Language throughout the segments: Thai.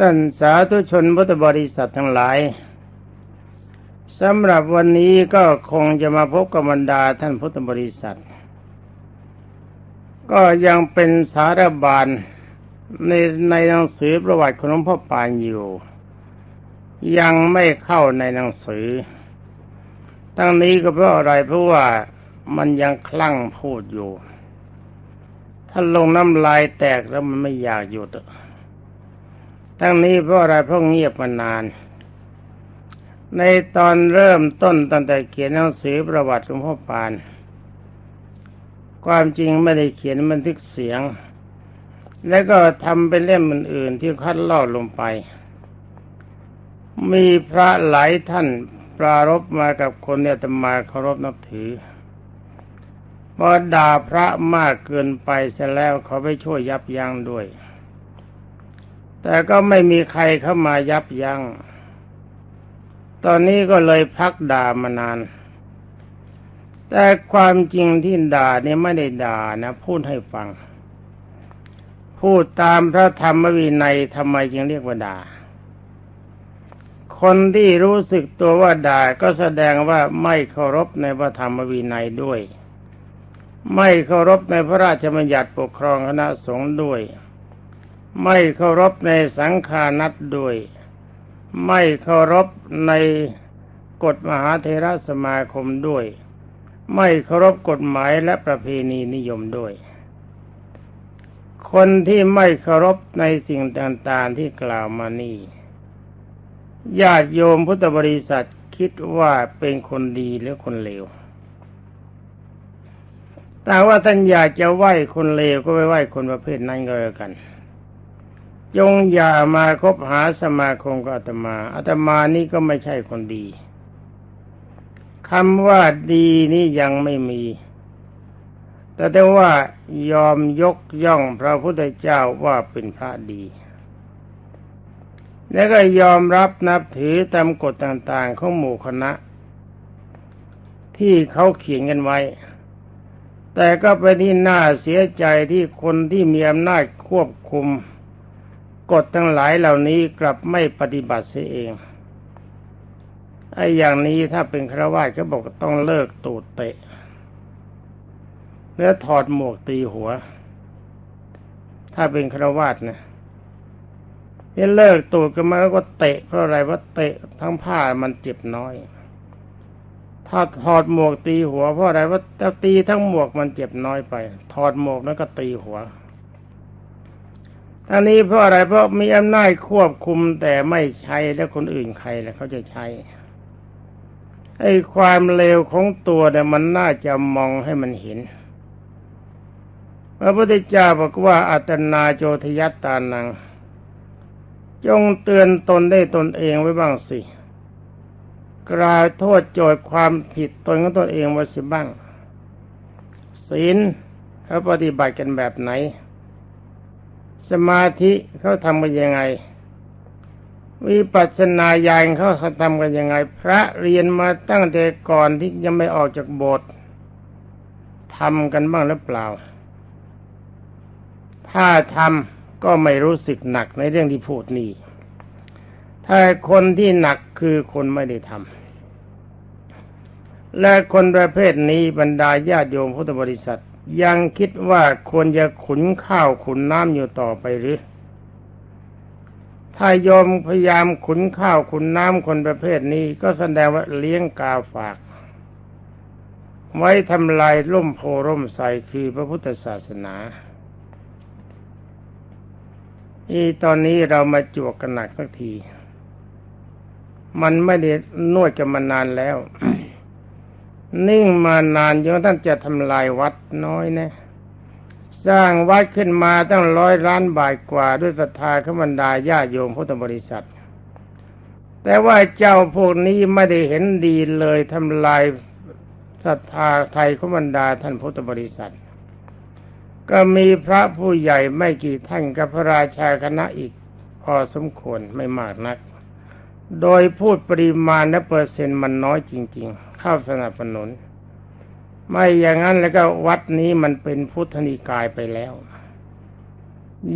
ท่านสาธุชนพุทธบริษัททั้งหลายสำหรับวันนี้ก็คงจะมาพบกับบรรดาท่านพุทธบริษัท ก็ยังเป็นสารบาลในในหนังสือประวัติของหลวงพ่อปานอยู่ ยังไม่เข้าในหนังสือทั้งนี้ก็เพราะอะไรเพราะว่ามันยังคลั่งพูดอยู่ ถ้าลงน้ำลายแตกแล้วมันไม่อยากหยุด ทั้งนี้เพราะอะไรเพราะเงียบมานาน ในตอนเริ่มต้นตั้งแต่เขียนหนังสือประวัติหลวงพ่อปาน ความจริงไม่ได้เขียนบันทึกเสียง แล้วก็ทำเป็นเล่มอื่นๆที่คัดลอกลงไป มีพระหลายท่านปรารบมากับคนเนี่ยตมาเคารพนับถือพอด่าพระมากเกินไปเสียแล้วเขาไปช่วยยับยั้งด้วย แต่ก็ไม่มีใครเข้ามายับยัง้ง ตอนนี้ก็เลยพักด่ามานาน แต่ความจริงที่ด่าเนี่ยไม่ได้ด่านะ พูดให้ฟัง พูดตามพระธรรมวินัยทำไมจึงเรียกว่าด่า คนที่รู้สึกตัวว่าด่าก็แสดงว่าไม่เคารพในพระธรรมวินัยด้วย ไม่เคารพในพระราชบัญญัติปกครองคณะสงฆ์ด้วย ไม่เคารพในสังฆานัตด้วย ไม่เคารพในกฎมหาเทรสมาคมด้วย ไม่เคารพกฎหมายและประเพณีนิยมด้วย คนที่ไม่เคารพในสิ่งต่างๆที่กล่าวมานี่ญาติโยมพุทธบริษัทคิดว่าเป็นคนดีหรือคนเลว แต่ว่าท่านอยากจะไหว้คนเลวก็ไปไหว้คนประเภทนั้นก็แล้วกัน จงอย่ามาคบหาสมาคมกับอาตมาอาตมานี่ก็ไม่ใช่คนดีคำว่าดีนี่ยังไม่มี แต่แต่ว่ายอมยกย่องพระพุทธเจ้าว่าเป็นพระดี แล้วก็ยอมรับนับถือตามกฎต่างๆของหมู่คณะ ที่เขาเขียนกันไว้ แต่ก็เป็นที่น่าเสียใจที่คนที่มีอำนาจควบคุม กฎทั้งหลายเหล่านี้กลับไม่ปฏิบัติเสียเองไอ้อย่างนี้ถ้าเป็นครวาสก็บอกต้องเลิกตูดเตะ แล้วถอดหมวกตีหัว ถ้าเป็นครวาสนะนี่เลิกตูดกันมาแล้วก็เตะเพราะอะไรว่าเตะทั้งผ้ามันเจ็บน้อย ถ้าถอดหมวกตีหัวเพราะอะไรว่าถ้าตีทั้งหมวกมันเจ็บน้อยไป ถอดหมวกแล้วก็ตีหัว อันนี้เพราะอะไรเพราะมีอำนาจควบคุมแต่ไม่ใช้แล้วคนอื่นใครแล้วเขาจะใช้ไอ้ความเลวของตัวเนี่ยมันน่าจะมองให้มันเห็นพระพุทธเจ้าบอกว่าอัตนาโจทยัตตานัง จงเตือนตนได้ตนเองไว้บ้างสิ กล่าวโทษโจทย์ความผิดตนของตนเองไว่าสิบ้าง ศีลเขาปฏิบัติกันแบบไหน สมาธิเขาทำกันยังไง วิปัสสนาญาณเขาทำกันยังไง พระเรียนมาตั้งแต่ก่อนที่ยังไม่ออกจากโบสถ์ทำกันบ้างหรือเปล่า ถ้าทำก็ไม่รู้สึกหนักในเรื่องที่พูดนี่ถ้าคนที่หนักคือคนไม่ได้ทำและคนประเภทนี้บรรดาญาติโยมพุทธบริษัท ยังคิดว่าควรจะขุนข้าวขุนน้ำอยู่ต่อไปหรือ ถ้าโยมพยายามขุนข้าวขุนน้ำคนประเภทนี้ก็แสดงว่าเลี้ยงกาฝาก ไว้ทำลายร่มโพร่มใสคือพระพุทธศาสนาอีตอนนี้เรามาจวกกันหนักสักที มันไม่ได้นวดกันมานานแล้ว นิ่งมานานจนท่านจะทำลายวัดน้อยนะสร้างวัดขึ้นมาตั้งร้อยล้านบาทกว่าด้วยศรัทธาขบันดาญาโยมพุทธบริษัท แต่ว่าเจ้าพวกนี้ไม่ได้เห็นดีเลยทำลายศรัทธาไทยขบันดาท่านพุทธบริษัท ก็มีพระผู้ใหญ่ไม่กี่ท่านกับพระราชาคณะอีกพอสมควรไม่มากนัก โดยพูดปริมาณและเปอร์เซ็นต์มันน้อยจริง ๆ เข้าสนับสนุน ไม่อย่างนั้นแล้วก็วัดนี้มันเป็นพุทธนิกายไปแล้ว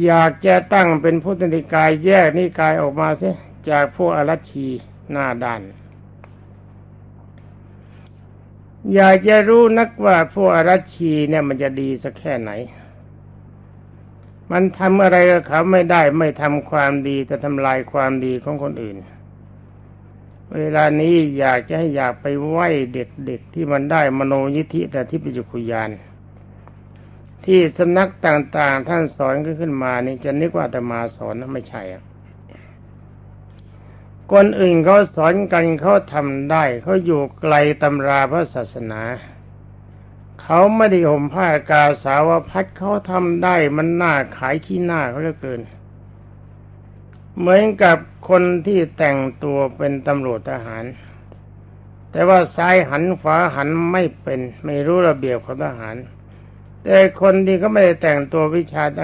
อยากจะตั้งเป็นพุทธนิกายแยกนิกายออกมาเสียจากพวกอรัชีหน้าด้านอยากจะรู้นักว่าพวกอรัชีเนี่ยมันจะดีสักแค่ไหน มันทำอะไรกับเขาไม่ได้ไม่ทำความดีแต่ทำลายความดีของคนอื่น เวลานี้อยากจะให้อยากไปไหว้เด็กๆที่มันได้มโนยิธิแต่ที่ปิจุคุยานที่สำนักต่างๆ ท่านสอนก็ขึ้นมานี่จะนึกว่าแต่มาสอนนะไม่ใช่อะคนอื่นเขาสอนกันเขาทำได้เขาอยู่ไกลตำราพระศาสนา เขาไม่ได้ห่มผ้ากาสาวพัดเขาทำได้มันน่าขายขี้หน้าเขาเหลือเกิน เหมือนกับคนที่แต่งตัวเป็นตำรวจทหาร แต่ว่าซ้ายหันขวาหันไม่เป็นไม่รู้ระเบียบของทหาร แต่คนที่เขาไม่ได้แต่งตัววิชาแ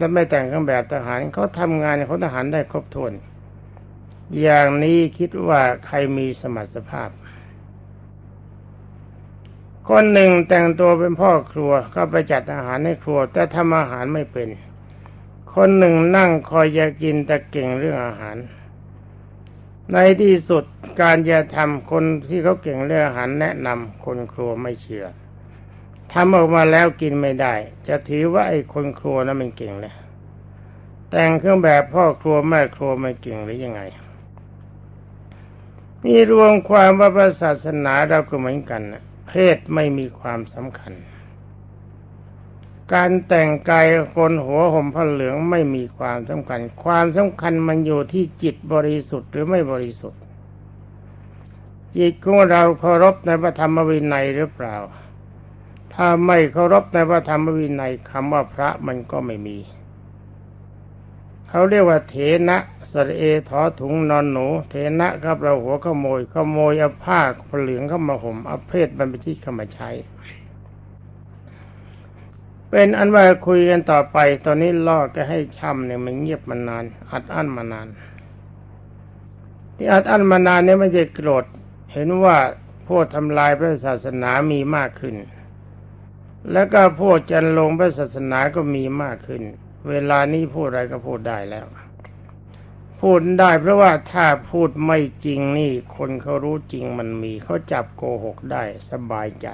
ต่ไม่แต่งเครื่องแบบทหารเขาทำงานของทหารได้ครบถ้วนอย่างนี้คิดว่าใครมีสมรรถภาพ คนหนึ่งแต่งตัวเป็นพ่อครัวก็ไปจัดอาหารให้ครัว แต่ทำอาหารไม่เป็น คนหนึ่งนั่งคอยจะกินแต่เก่งเรื่องอาหาร ในที่สุดการจะทำคนที่เขาเก่งเรื่องอาหารแนะนำคนครัวไม่เชื่อทำออกมาแล้วกินไม่ได้ จะถือว่าไอ้คนครัวนั้นมันเก่งเลยแต่งเครื่องแบบพ่อครัวแม่ครัวไม่เก่งหรือยังไงนี่รวมความว่าศาสนาเราก็เหมือนกันนะเพศไม่มีความสำคัญ การแต่งกายคนหัวห่มผ้าเหลืองไม่มีความสำคัญ ความสำคัญมันอยู่ที่จิตบริสุทธิ์หรือไม่บริสุทธิ์ จิตของเราเคารพในพระธรรมวินัยหรือเปล่า ถ้าไม่เคารพในพระธรรมวินัยคำว่าพระมันก็ไม่มี เขาเรียกว่าเถนะสระเอถอถุงนอนหนู เถนะครับเราหัวขโมยขโมยเอาผ้าผ้าเหลืองเข้ามาห่มเอาเพศมันไปที่เข้ามาใช้ เป็นอันว่าคุยกันต่อไป ตอนนี้ล่อก็ให้ช่ำเนี่ยมันเงียบมานาน อัดอั้นมานาน ที่อัดอั้นมานานเนี่ยไม่ใช่โกรธ เห็นว่าพวกทำลายพระศาสนามีมากขึ้น แล้วก็พวกจันลงพระศาสนาก็มีมากขึ้น เวลานี้พูดอะไรก็พูดได้แล้ว พูดได้เพราะว่าถ้าพูดไม่จริงนี่ คนเขารู้จริงมันมี เขาจับโกหกได้สบายใจ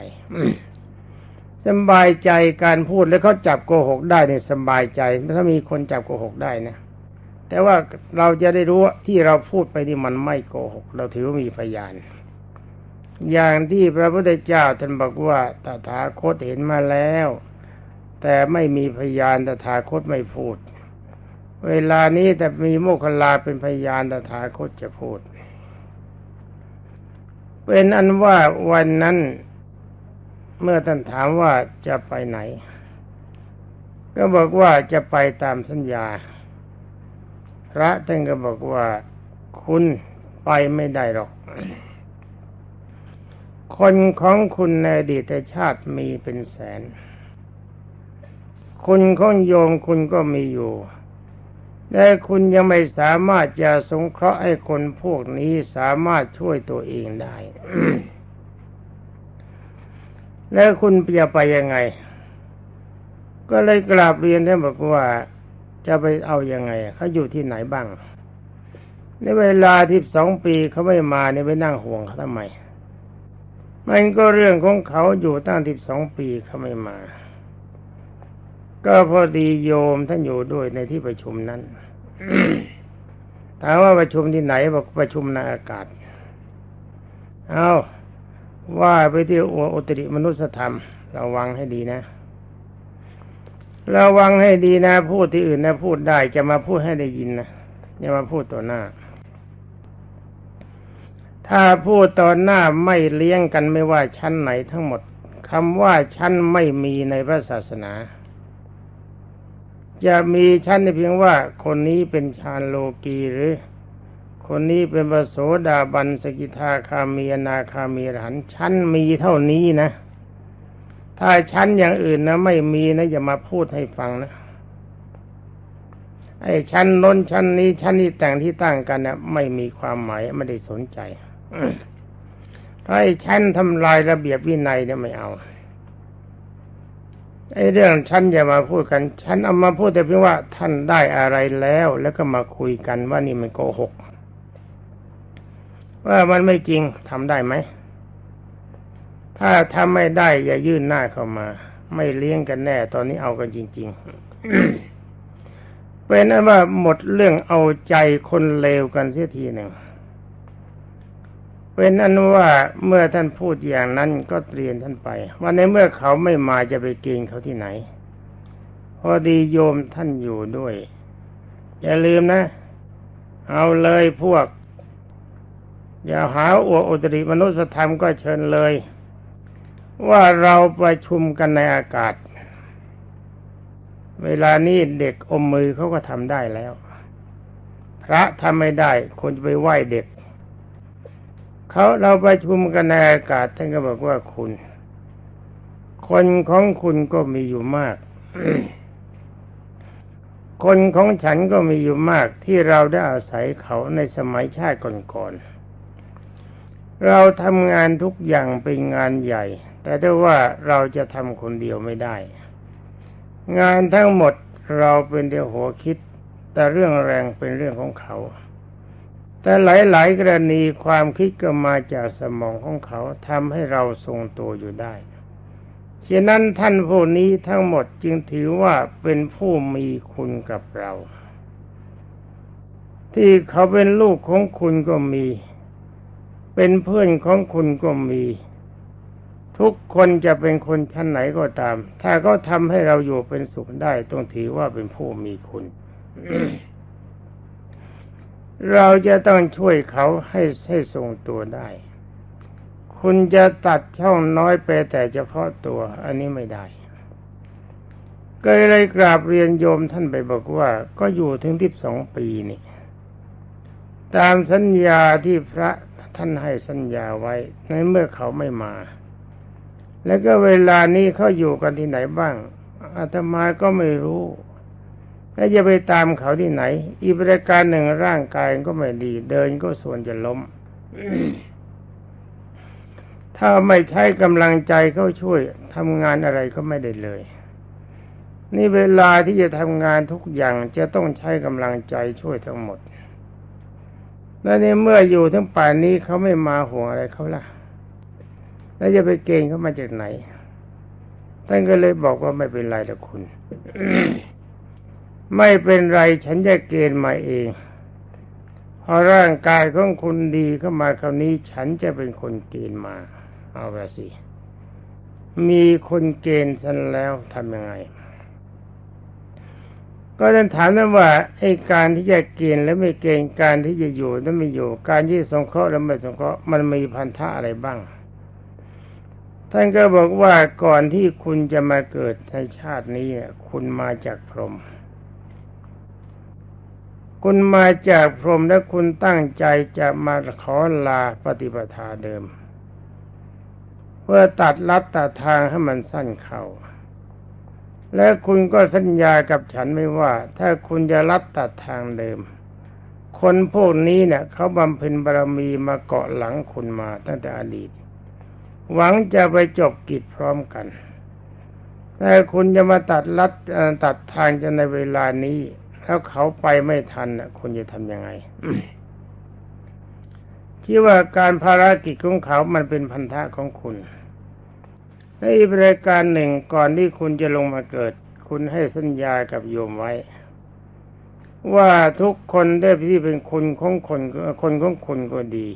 สบายใจการพูดแล้วเขาจับโกหกได้เนี่ยสบายใจถ้ามีคนจับโกหกได้นะแต่ว่าเราจะได้รู้ว่าที่เราพูดไปนี่มันไม่โกหก เราถือว่ามีพยาน อย่างที่พระพุทธเจ้าท่านบอกว่าตถาคตเห็นมาแล้ว แต่ไม่มีพยานตถาคตไม่พูด เวลานี้แต่มีโมคคลลาเป็นพยานตถาคตจะพูด เป็นอันว่าวันนั้น เมื่อท่านถามว่าจะไปไหน ก็บอกว่าจะไปตามสัญญา พระท่านก็บอกว่าคุณไปไม่ได้หรอก คนของคุณในอดีตชาติมีเป็นแสน คุณของโยมคุณก็มีอยู่แต่คุณยังไม่สามารถจะสงเคราะห์ให้คนพวกนี้สามารถช่วยตัวเองได้ แล้วคุณจะไปยังไง ก็เลยกราบเรียนท่านบอกว่าจะไปเอาอยัางไงเขาอยู่ที่ไหนบ้าง ในเวลาที่สองปีเขาไม่มาเนี่ยไปนั่งห่วงเขาทำไม มันก็เรื่องของเขาอยู่ตั้งที่สองปีเขาไม่มา ก็พอดีโยมท่านอยู่ด้วยในที่ประชุมนั้นถามว่าประชุมที่ไหนบอกประชุมในอากาศ เอา ว่าไปที่อุตริมนุสธรรม ระวังให้ดีนะ ระวังให้ดีนะ พูดที่อื่นนะ พูดได้จะมาพูดให้ได้ยินนะอย่ามาพูดต่อหน้า ถ้าพูดต่อหน้าไม่เลี้ยงกันไม่ว่าชั้นไหนทั้งหมดคำว่าชั้นไม่มีในพระศาสนา จะมีชั้นเพียงว่าคนนี้เป็นฌานโลกีหรือ คนนี้เป็นปโสดาบันสกิทาคามีอนาคามีอรหันชั้นมีเท่านี้นะ ถ้าชั้นอย่างอื่นนะ ไม่มีนะอย่ามาพูดให้ฟังนะไอ้ชั้นน้นชั้นนี้ชั้นนี้แต่งที่ตั้งกันนะไม่มีความหมายไม่ได้สนใจถ้าไอ้ชั้นทำลายระเบียบวินัยเนี่ยไม่เอาไอ้เรื่องฉันอย่ามาพูดกันฉันเอามาพูดแต่เพียงว่าท่านได้อะไรแล้ว แล้วก็มาคุยกันว่านี่มันโกหก ว่ามันไม่จริงทำได้ไหม ถ้าทำไม่ได้อย่ายื่นหน้าเข้ามา ไม่เลี้ยงกันแน่ ตอนนี้เอากันจริง ๆ เป็นนั้นว่าหมดเรื่องเอาใจคนเลวกันเสียทีหนึ่งเป็นนั้นว่าเมื่อท่านพูดอย่างนั้นก็เรียนท่านไป ว่าในเมื่อเขาไม่มาจะไปกณฑ์เขาที่ไหน พอดีโยมท่านอยู่ด้วย อย่าลืมนะ เอาเลยพวก อย่าหาอวดอุตริมนุสธรรมก็เชิญเลย ว่าเราประชุมกันในอากาศ เวลานี้เด็กอมมือเขาก็ทำได้แล้ว พระทำไม่ได้คนจะไปไหว้เด็กเขาเราประชุมกันในอากาศท่านก็บอกว่าคุณ คนของคุณก็มีอยู่มาก คนของฉันก็มีอยู่มากที่เราได้อาศัยเขาในสมัยชาติก่อนๆ เราทำงานทุกอย่างเป็นงานใหญ่ แต่ด้ว่าเราจะทำคนเดียวไม่ได้ งานทั้งหมดเราเป็นเดียวหัวคิด แต่เรื่องแรงเป็นเรื่องของเขา แต่หลาย ๆ กรณีความคิดก็มาจากสมองของเขาทำให้เราทรงตัวอยู่ได้ฉะนั้นท่านผู้นี้ทั้งหมดจึงถือว่าเป็นผู้มีคุณกับเรา ที่เขาเป็นลูกของคุณก็มี เป็นเพื่อนของคุณก็มี ทุกคนจะเป็นคนชั้นไหนก็ตาม ถ้าเขาทำให้เราอยู่เป็นสุขได้ต้องถือว่าเป็นผู้มีคุณ เราจะต้องช่วยเขาให้ให้ทรงตัวได้ คุณจะตัดช่องน้อยไปแต่เฉพาะตัว อันนี้ไม่ได้ก็เลยกราบเรียนโยมท่านไปบอกว่า ก็อยู่ถึงที่สองปีนี่ ตามสัญญาที่พระ ท่านให้สัญญาไว้ในเมื่อเขาไม่มา แล้วก็เวลานี้เขาอยู่กันที่ไหนบ้างอาตมาก็ไม่รู้ แล้วจะไปตามเขาที่ไหน อีกประการหนึ่งร่างกายก็ไม่ดี เดินก็ส่วนจะล้ม ถ้าไม่ใช้กำลังใจเขาช่วยทำงานอะไรก็ไม่ได้เลย นี่เวลาที่จะทำงานทุกอย่างจะต้องใช้กำลังใจช่วยทั้งหมด และในเมื่ออยู่ทั้งป่านนี้เขาไม่มาห่วงอะไรเขาล่ะ แล้วจะไปเกณฑ์เขามาจากไหนท่านก็เลยบอกว่าไม่เป็นไรละคุณ ไม่เป็นไรฉันจะเกณฑ์มาเองพอร่างกายของคุณดีเข้ามาคราวนี้ ฉันจะเป็นคนเกณฑ์มา เอาละสิ มีคนเกณฑ์ฉันแล้วทำยังไง ก็จะถามนั้นว่าไอ้การที่จะเกณฑ์และไม่เกณฑ์การที่จะอยู่และไม่อยู่ การที่สงเคราะห์และไม่สงเคราะห์มันมีพันธะอะไรบ้าง ท่านก็บอกว่าก่อนที่คุณจะมาเกิดในชาตินี้คุณมาจากพรหมคุณมาจากพรหมและคุณตั้งใจจะมาขอลาปฏิปทาเดิม เพื่อตัดลัดตัดทางให้มันสั้นเข้า และคุณก็สัญญากับฉันไม่ว่า ถ้าคุณจะลัดตัดทางเดิม คนพวกนี้เนี่ยเขาบำเพ็ญบารมีมาเกาะหลังคุณมาตั้งแต่อดีต หวังจะไปจบกิจพร้อมกันแต่คุณจะมาตัดลัดตัดทางจะในเวลานี้ถ้าเขาไปไม่ทันคุณจะทำยังไงที่ว่าการภารกิจของเขามันเป็นพันธะของคุณ ในอีกรายการหนึ่งก่อนที่คุณจะลงมาเกิด คุณให้สัญญากับโยมไว้ ว่าทุกคนได้ที่เป็นคุณของคนคนของคุณก็ดี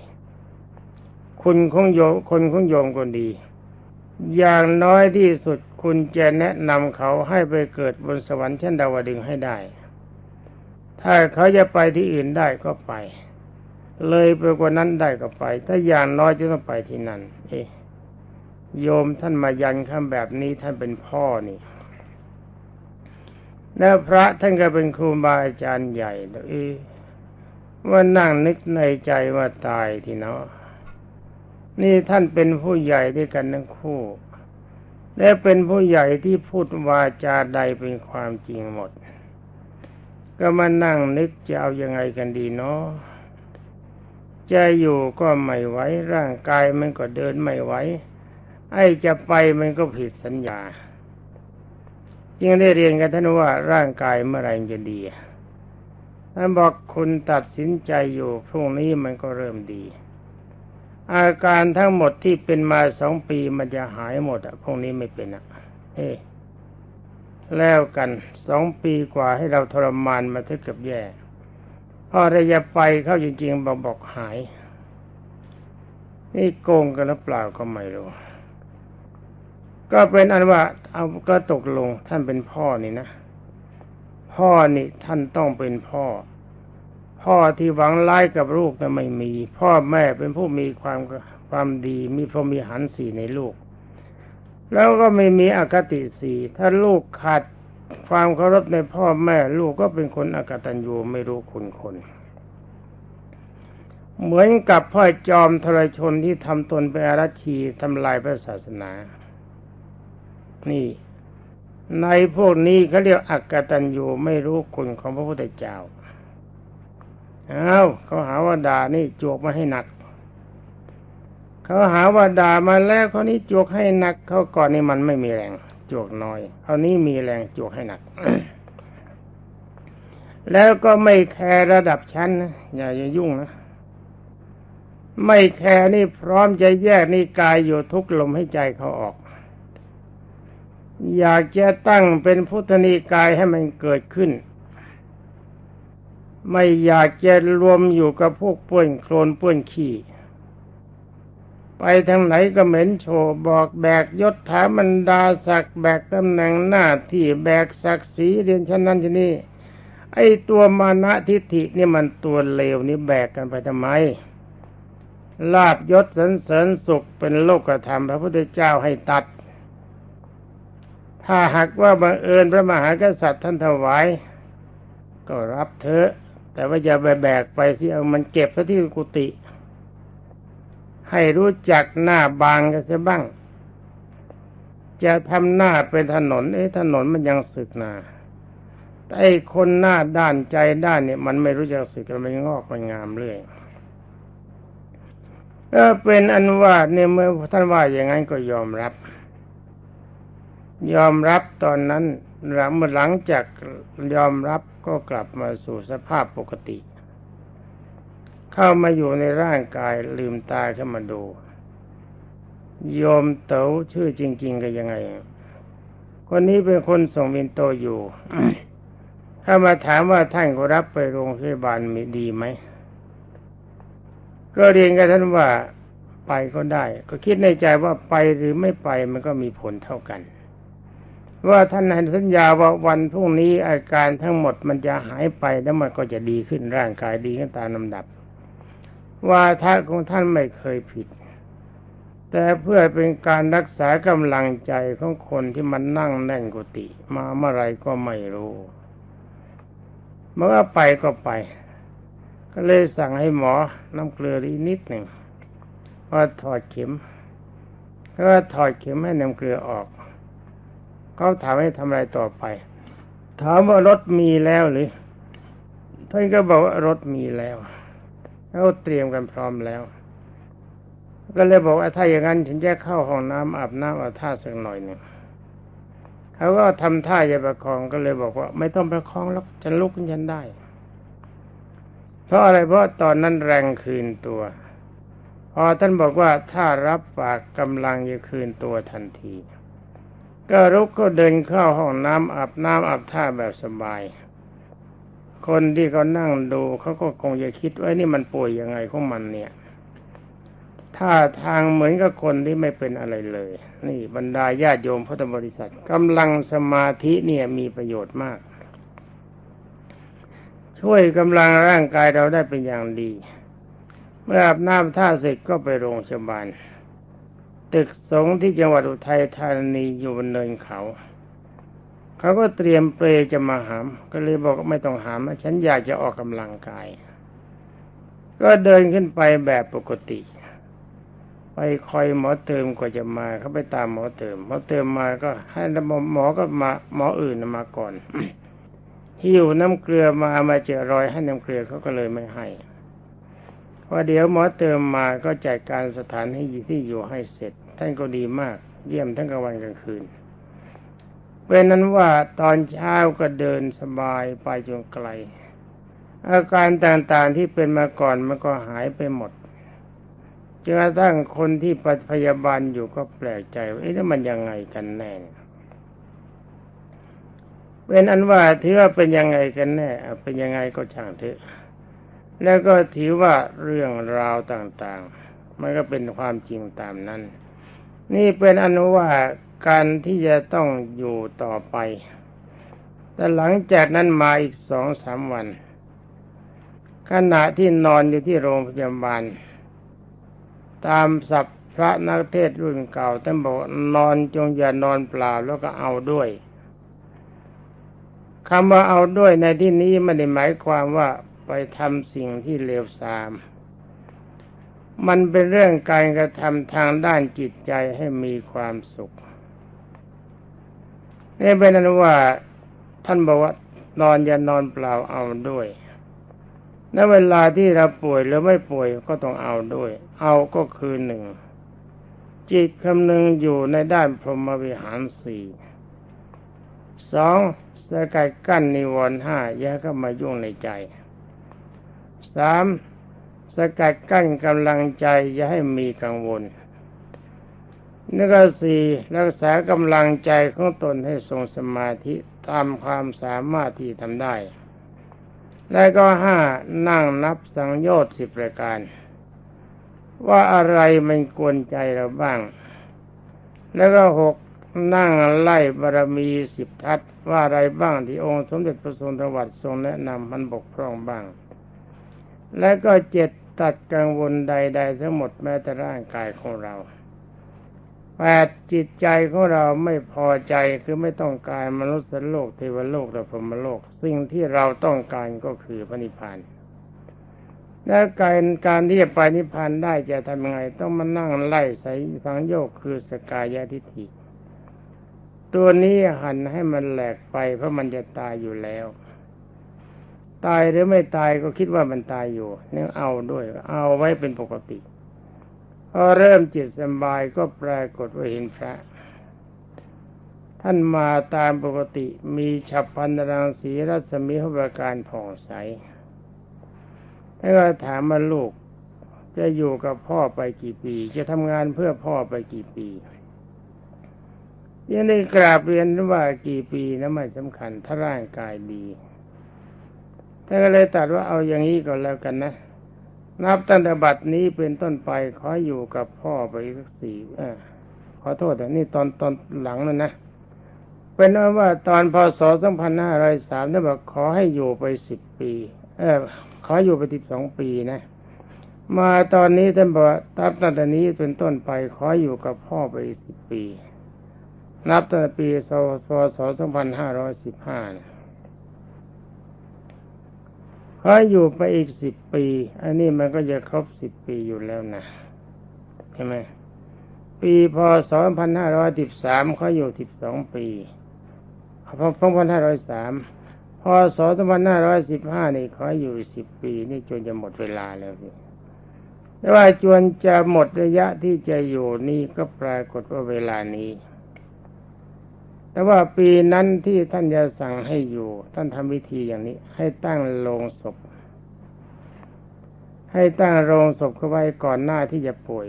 คุณของโยมคนของโยมก็ดี อย่างน้อยที่สุดคุณจะแนะนำเขาให้ไปเกิดบนสวรรค์ชั้นดาวดึงให้ได้ ถ้าเขาจะไปที่อื่นได้ก็ไป เลยไปกว่านั้นได้ก็ไป ถ้าอย่างน้อยจะต้องไปที่นั่น เอ๊ะ โยมท่านมายันคำแบบนี้ท่านเป็นพ่อนี่แล้วพระท่านก็เป็นครูบาอาจารย์ใหญ่เอว่านั่งนึกในใจว่าตายทีเนาะนี่ท่านเป็นผู้ใหญ่ด้วยกันทั้งคู่ และเป็นผู้ใหญ่ที่พูดวาจาใดเป็นความจริงหมด ก็มานั่งนึกจะเอายังไงกันดีเนาะจะอยู่ก็ไม่ไหวร่างกายมันก็เดินไม่ไหว ไอ้จะไปมันก็ผิดสัญญาจึงได้เรียนกันท่านว่าร่างกายเมื่อไรจะดีท่านบอกคุณตัดสินใจอยู่พรุ่งนี้มันก็เริ่มดี อาการทั้งหมดที่เป็นมาสองปีมันจะหายหมดอะพรุ่งนี้ไม่เป็นอะเฮ้แล้วกันสองปีกว่าให้เราทรมานมาถึงกับแย่พอระยะไปเข้าจริงๆบอกบอกหาย นี่โกงกันหรือเปล่าก็ไม่รู้ ก็เป็นอันว่าเอาก็ตกลงท่านเป็นพ่อนี่นะ พ่อนี่ท่านต้องเป็นพ่อ พ่อที่หวังร้ายกับลูกนั้นไม่มี พ่อแม่เป็นผู้มีความความดีมีพรหมีหันสีในลูก แล้วก็ไม่มีอคติสีถ้าลูกขาดความเคารพในพ่อแม่ลูกก็เป็นคนอกตัญญูไม่รู้คุณคน เหมือนกับพ่อจอมทรชนที่ทำตนเป็นอารัชชีทำลายพระศาสนา นี่ ในพวกนี้เขาเรียกอักตัญญูไม่รู้คุณของพระพุทธเจ้าเอาเขาหาว่าด่านี่จวกมาให้หนัก เขาหาว่าด่ามาแล้วเขานี้จวกให้หนัก เขาก่อนนี่มันไม่มีแรง จวกน้อยเขานี้มีแรงจวกให้หนัก แล้วก็ไม่แคร์ระดับชั้นนะอย่าอย่ายุ่งนะไม่แคร์นี่พร้อมจะแยกนิกายอยู่ทุกลมให้ใจเขาออก อยากจะตั้งเป็นพุทธนิกายให้มันเกิดขึ้น ไม่อยากจะรวมอยู่กับพวกป้วนโคลนป้วนขี้ไปทางไหนก็เหม็นโชว์บอกแบกยศถาบรรดาศักดิ์แบกตำแหน่งหน้าที่แบกศักดิ์ศรีเรียนชั้นนั้นที่นี่ไอ้ตัวมานะทิฏฐินี่มันตัวเลวนี่แบกกันไปทำไม ลาบยศสันเสริญสุขเป็นโลกธรรมพระพุทธเจ้าให้ตัด ถ้าหากว่าบังเอิญพระมหากษัตริย์ท่านถวาย ก็รับเถอะ แต่ว่าอย่าไปแบกไปสิเอามันเก็บซะที่กุฏิให้รู้จักหน้าบางกันซะบ้าง จะทำหน้าเป็นถนนเอ๊ะถนนมันยังสึกนาแต่ไอ้คนหน้าด้านใจด้านเนี่ย มันไม่รู้จักสึกมันงอกมันงามเรื่อยก็เป็นอันว่าเนี่ยเมื่อท่านว่าอย่างนั้นก็ยอมรับ ยอมรับตอนนั้นหลังเมื่อหลังจากยอมรับก็กลับมาสู่สภาพปกติ เข้ามาอยู่ในร่างกายลืมตาขึ้นมาดูโยมเต๋อชื่อจริง ๆ ก็ยังไง คนนี้เป็นคนส่งวินโตอยู่ ถ้ามาถามว่าท่านก็รับไปโรงพยาบาลมีดีไหม ก็เรียนกับท่านว่าไปก็ได้ ก็คิดในใจว่าไปหรือไม่ไปมันก็มีผลเท่ากัน ว่าท่านให้สัญญาว่าวันพรุ่งนี้อาการทั้งหมดมันจะหายไปแล้วมันก็จะดีขึ้นร่างกายดีขึ้นตามลำดับ ว่าท่าของท่านไม่เคยผิด แต่เพื่อเป็นการรักษากำลังใจของคนที่มันนั่งแน่นกุฏิมาเมื่อไรก็ไม่รู้เมื่อไปก็ไป ก็เลยสั่งให้หมอน้ำเกลืออีนิดหนึ่งว่าถอดเข็มก็ถอดเข็มให้น้ำเกลือออก เขาถามให้ทำอะไรต่อไป ถามว่ารถมีแล้วหรือท่านก็บอกว่ารถมีแล้วเขาเตรียมกันพร้อมแล้ว ก็เลยบอกว่าถ้าอย่างนั้นฉันจะเข้าห้องน้ำอาบน้ำอาบท่าสักหน่อยหนึ่งเขาก็ทำท่าจะประคองก็เลยบอกว่า ไม่ต้องประคองแล้วฉันลุกขึ้นฉันได้ เพราะอะไรเพราะตอนนั้นแรงคืนตัวพอท่านบอกว่าถ้ารับปากกำลังจะคืนตัวทันที ก็ลุกก็เดินเข้าห้องน้ำอาบน้ำอาบท่าแบบสบาย คนที่เขานั่งดูเขาก็คงจะคิดว่านี่มันป่วยยังไงของมันเนี่ยท่าทางเหมือนกับคนที่ไม่เป็นอะไรเลย นี่บรรดาญาติโยมพุทธบริษัทกำลังสมาธิเนี่ยมีประโยชน์มาก ช่วยกำลังร่างกายเราได้เป็นอย่างดี เมื่ออาบน้ำท่าเสร็จก็ไปโรงพยาบาล ตึกสงที่จังหวัดอุทัยธานีอยู่บนเนินเขา เขาก็เตรียมเปรจะมาหาม ก็เลยบอกไม่ต้องหามฉันอยากจะออกกำลังกาย ก็เดินขึ้นไปแบบปกติ ไปคอยหมอเติมกว่าจะมาเขาไปตามหมอเติมหมอเติมมาก็ให้หมอก็มาหมออื่นมาก่อนหิวน้ำเกลือมามาเจอรอยให้น้ำเกลือเขาก็เลยไม่ให้พอเดี๋ยวหมอเติมมาก็จัดการสถานที่ที่อยู่ให้เสร็จ ท่านก็ดีมาก เยี่ยมทั้งกลางวันกลางคืนเป็นนั้นว่าตอนเช้าก็เดินสบายไปจนไกล อาการต่างๆที่เป็นมาก่อนมันก็หายไปหมดจนกระทั่งคนที่ปพยาบาลอยู่ก็แปลกใจว่าเอ๊ะมันยังไงกันแน่เป็นอันว่าถือว่าเป็นยังไงกันแน่เป็นยังไงก็ช่างเถอะแล้วก็ถือว่าเรื่องราวต่างๆ มันก็เป็นความจริงตามนั้น นี่เป็นอันว่าการที่จะต้องอยู่ต่อไป แต่หลังจากนั้นมาอีกสองสามวัน ขณะที่นอนอยู่ที่โรงพยาบาล ตามศัพท์พระนักเทศรุ่นเก่าท่านบอกนอนจงอย่านอนเปล่าแล้วก็เอาด้วยคำว่าเอาด้วยในที่นี้ไม่ได้หมายความว่าไปทำสิ่งที่เลวทราม มันเป็นเรื่องการกระทำทางด้านจิตใจให้มีความสุขนี่เป็นนั้นว่าท่านบอกว่านอนอย่านอนเปล่าเอาด้วยในเวลาที่เราป่วยหรือไม่ป่วยก็ต้องเอาด้วย เอาก็คือหนึ่ง จิตคำนึงอยู่ในด้านพรหมวิหารสี่สองสกัดกั้นนิวรณ์ห้าอย่เข้ามายุ่งในใจสาม สกัดกั้นกำลังใจอย่าให้มีกังวลนี่ก็สี่รักษากำลังใจของตนให้ทรงสมาธิตามความสามารถที่ทำได้ และก็ห้านั่งนับสังโยชน์สิบประการ ว่าอะไรมันกวนใจเราบ้าง แล้วก็หกนั่งไล่บารมีสิบทัศว่าอะไรบ้างที่องค์สมเด็จพระทรงทวัดทรงแนะนำมันบกพร่องบ้าง และก็เจ็ด ตัดกังวลใด ๆ ทั้งหมดแม้แต่ร่างกายของเราแปดจิตใจของเราไม่พอใจคือไม่ต้องการมนุษย์โลกเทวโลกและพรหมโลก สิ่งที่เราต้องการก็คือพระนิพพานและการการที่จะไปนิพพานได้จะทำยังไง ต้องมานั่งไล่ใส่สังโยกคือสกายทิฏฐิตัวนี้หันให้มันแหลกไปเพราะมันจะตายอยู่แล้ว ตายหรือไม่ตายก็คิดว่ามันตายอยู่นี่เอาด้วย เอาไว้เป็นปกติพอเริ่มจิตสบายก็ปรากฏว่าเห็นพระ ท่านมาตามปกติมีฉับพันรังสีรัศมีหประการผ่องใสแล้วก็ถามมาลูกจะอยู่กับพ่อไปกี่ปี จะทำงานเพื่อพ่อไปกี่ปียังได้กราบเรียนว่ากี่ปีนะไม่สำคัญถ้าร่างกายดี ท่านก็เลยตัดว่าเอาอย่างนี้ก่อนแล้วกันนะ นับตั้งแต่บัดนี้เป็นต้นไปขออยู่กับพ่อไปสักสี่ขอโทษแต่นี่ตอนตอนหลังนั่นนะ เป็นว่าตอนพศสองพันห้าร้อยสามท่านบอกขอให้อยู่ไปสิบปี เออขออยู่ไปสิบสองปีนะ มาตอนนี้ท่านบอกนับตั้งแต่นี้เป็นต้นไปขออยู่กับพ่อไปสิบปี นับตั้งแต่ปีพศสองพันห้าร้อยสิบห้านะ ขออยู่ไปอีกสิบปี อันนี้มันก็จะครบสิบปีอยู่แล้วนะใช่ไหมปีพศสองพันห้าร้อยสิบสามเขาอยู่สิบสองปีพสองพันห้าร้อยสามพศสองพันห้าร้อยสิบห้านี่เขาอยู่สิบปี นี่จนจะหมดเวลาแล้วพี่แต่ว่าจวนจะหมดระยะที่จะอยู่นี่ก็ปรากฏว่าเวลานี้ แต่ว่าปีนั้นที่ท่านจะสั่งให้อยู่ ท่านทำวิธีอย่างนี้ ให้ตั้งโรงศพ ให้ตั้งโรงศพเข้าไว้ก่อนหน้าที่จะป่วย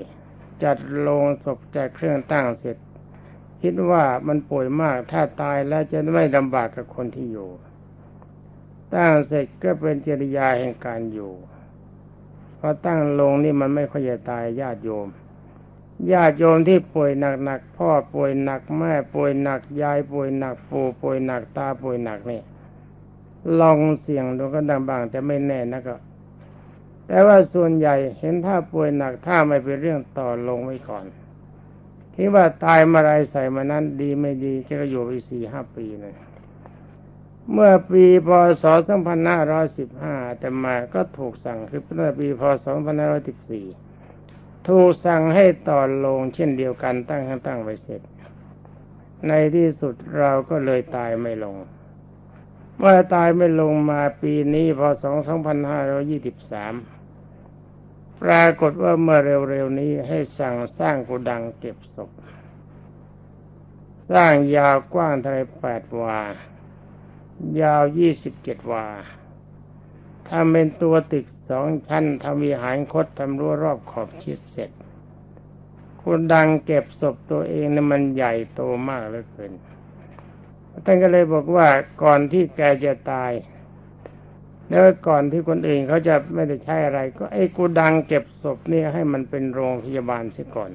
จัดโรงศพจัดเครื่องตั้งเสร็จ คิดว่ามันป่วยมากถ้าตายแล้วจะไม่ลำบากกับคนที่อยู่ ตั้งเสร็จก็เป็นจริยาแห่งการอยู่พอตั้งโรงนี่มันไม่ค่อยจะตายญาติโยม ญาติโยมที่ป่วยหนักๆพ่อป่วยหนักแม่ป่วยหนักยายป่วยหนักปู่ป่วยหนักตาป่วยหนักนี่ลองเสี่ยงดูก็ดังบางแต่ไม่แน่นะก็ แต่ว่าส่วนใหญ่เห็นถ้าป่วยหนักถ้าไม่เป็นเรื่องต่อลงไว้ก่อนคิดว่าตายมาไรใส่มานั้นดีไม่ดีก็อยู่ไปสี่ห้าปีเลยเมื่อปีพศ2515แต่มาก็ถูกสั่งคือเมื่อปีพศ2514 ถูกสั่งให้ต่อลงเช่นเดียวกันตั้งตั้งไว้เสร็จ ในที่สุดเราก็เลยตายไม่ลง เมื่อตายไม่ลงมาปีนี้พศ2523 ปรากฏว่าเมื่อเร็วๆนี้ให้สั่งสร้างกุดังเก็บศพสสร้างยาวกว้างเท่าไรแปดวา ยาวยี่สิบเจ็ดวาทำเป็นตัวตึก สองชั้นทำวิหารคดทำรั้วรอบขอบชิดเสร็จคุณดังเก็บศพตัวเองนะมันใหญ่โตมากเหลือเกินท่านก็เลยบอกว่าก่อนที่แกจะตาย แล้วก่อนที่คนอื่นเขาจะไม่ได้ใช้อะไร ก็ไอ้กูดังเก็บศพนี่ให้มันเป็นโรงพยาบาลเสียก่อน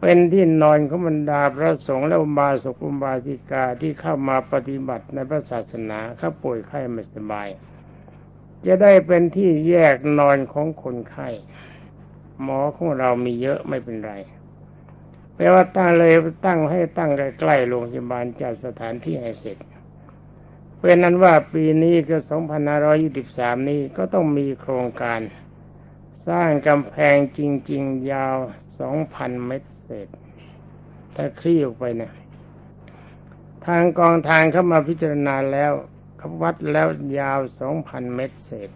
เป็นที่นอนของบรรดาพระสงฆ์และอุบาสกอุบาสิกาที่เข้ามาปฏิบัติในพระศาสนาเขาป่วยไข้ไม่สบาย จะได้เป็นที่แยกนอนของคนไข้หมอของเรามีเยอะไม่เป็นไรแปลว่าตั้งเลยตั้งให้ตั้งใกล้ๆโรงพยาบาลจัดสถานที่ให้เสร็จเป็นนั้นว่าปีนี้ก็2523 นี้ก็ต้องมีโครงการ สร้างกำแพงจริง ๆ ยาว 2,000 เมตรเศษถ้าคลี่ออกไปนะทางกองทางเข้ามาพิจารณาแล้ว วัดแล้วยาว2,000เมตรเศษ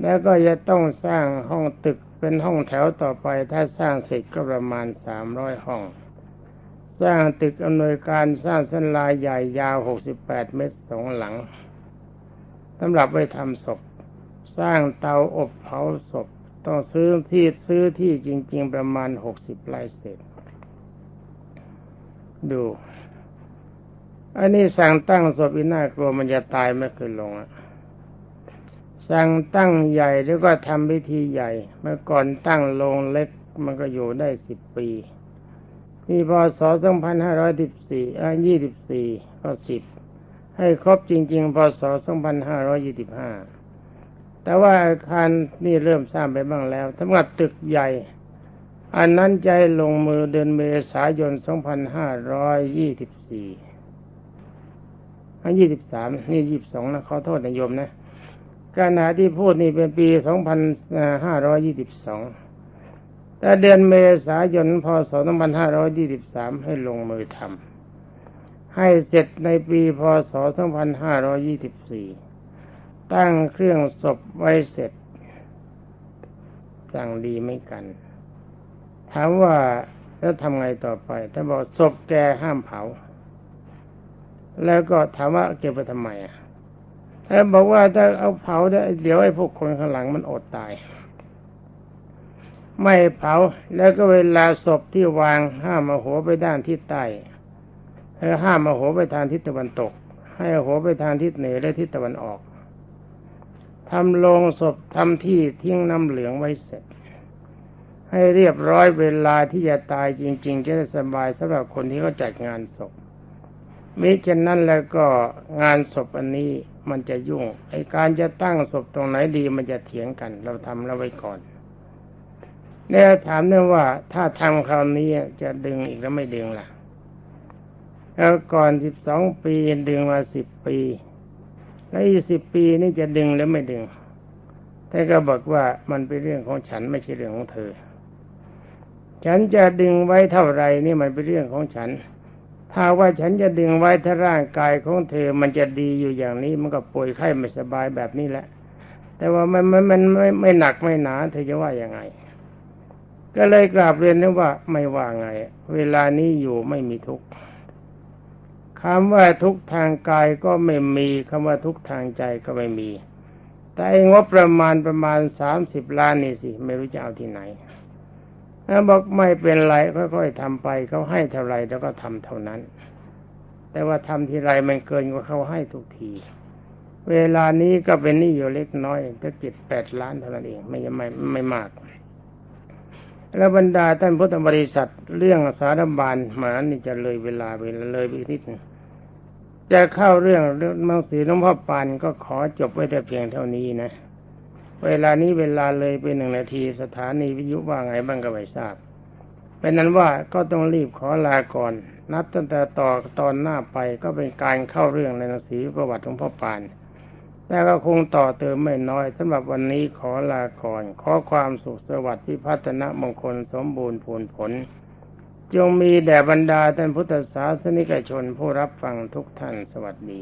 แล้วก็จะต้องสร้างห้องตึกเป็นห้องแถวต่อไปถ้าสร้างเสร็จก็ประมาณ300ห้อง สร้างตึกอำนวยการสร้างสันลายใหญ่ยาว68เมตรสองหลังสำหรับไว้ทำศพ สร้างเตาอบเผาศพ ต้องซื้อที่ซื้อที่จริง ๆ ประมาณ60ไร่เศษ ดู อันนี้สั่งตั้งศพอีน่ากลัวมันจะตายไม่เคยลงอะสั่งตั้งใหญ่แล้วก็ทำพิธีใหญ่ เมื่อก่อนตั้งโรงเล็กมันก็อยู่ได้สิบปีนี่พศสองพันห้าร้อยสิบสี่อ่ายี่สิบสี่ก็สิบให้ครบจริง ๆ พศสองพันห้าร้อยยี่สิบห้าแต่ว่าอาคารนี่เริ่มสร้างไปบ้างแล้วทั้งหมดตึกใหญ่ อันนั้นใจลงมือเดือนเมษายนสองพันห้าร้อยยี่สิบสี่ ยี่สิบสามนี่ยี่สิบสองนะขอโทษนายโยมนะ การหาที่พูดนี่เป็นปี2522แต่เดือนเมษายนพศ2523ให้ลงมือทำให้เสร็จในปีพศ2524ตั้งเครื่องศพไว้เสร็จสั่งดีไม่กัน ถามว่าแล้วทำไงต่อไปถ้าบอกศพแกห้ามเผา แล้วก็ถามว่าเก็บไปทำไมอะแล้บอกว่าถ้าเอาเผาได้เดี๋ยวไอ้พวกคนข้างหลังมันอดตาย ไม่เผาแล้วก็เวลาศพที่วางห้ามเอาหัวไปด้านทิศใต้ห้ห้ามเอาหัวไปทางทิศตะวันตก ให้หัวไปทางทิศเหนือและทิศตะวันออกทำโลงศพทำที่ทิ้งน้ำเหลืองไว้เสร็จ ให้เรียบร้อยเวลาที่จะตายจริง ๆ จะได้สบายสำหรับคนที่เขาจัดงานศพ มิฉะนั้นแล้วก็งานศพอันนี้มันจะยุ่ง ไอการจะตั้งศพตรงไหนดีมันจะเถียงกัน เราทำแล้วไว้ก่อนเนี่ยถามเนี่ยว่า ถ้าทำคราวนี้จะดึงอีกแล้วไม่ดึงล่ะ แล้วก่อนสิบสองปีดึงมาสิบปี แล้วอีสิบปีนี่จะดึงหรือไม่ดึงแต่ก็บอกว่ามันเป็นเรื่องของฉันไม่ใช่เรื่องของเธอ ฉันจะดึงไว้เท่าไรนี่มันเป็นเรื่องของฉัน ถ้าว่าฉันจะดึงไว้ถ้าร่างกายของเธอมันจะดีอยู่อย่างนี้ มันก็ป่วยไข้ไม่สบายแบบนี้แหละ แต่ว่ามันมันมันไม่ไม่หนักไม่หนาเธอจะว่ายังไง ก็เลยกราบเรียนนะว่าไม่ว่าไง เวลานี้อยู่ไม่มีทุกข์คำว่าทุกทางกายก็ไม่มีคำว่าทุกทางใจก็ไม่มี แต่งบประมาณประมาณสามสิบล้านนี่สิ ไม่รู้จะเอาที่ไหน แล้วบอกไม่เป็นไรค่อยๆทำไปเขาให้เท่าไรแล้วก็ทำเท่านั้น แต่ว่าทำทีไรมันเกินกว่าเขาให้ทุกที เวลานี้ก็เป็นนี้อยู่เล็กน้อยถ้าเจ็ดแปดล้านเท่านั้นเองไม่ไม่ไม่มาก แล้วบรรดาท่านพุทธบริษัทเรื่องสารบาลหมานี่จะเลยเวลาเวลาเลยไปนิดนึงจะเข้าเรื่องเรื่องมังสีน้องพ่อปานก็ขอจบไว้แต่เพียงเท่านี้นะ เวลานี้เวลาเลยไปหนึ่งนาทีสถานีวิทยุว่าไงบ้างก็ไม่ทราบเป็นนั้นว่าก็ต้องรีบขอลาก่อน นับตั้งแต่ต่อตอนหน้าไปก็เป็นการเข้าเรื่องในหนังสือประวัติของพ่อปานแต่ก็คงต่อเติมไม่น้อยสำหรับวันนี้ขอลาก่อน ขอความสุขสวัสดิ์ที่พัฒนมงคลสมบูรณ์ผลผล จงมีแด่บรรดาท่านพุทธศาสนิกชนผู้รับฟังทุกท่านสวัสดี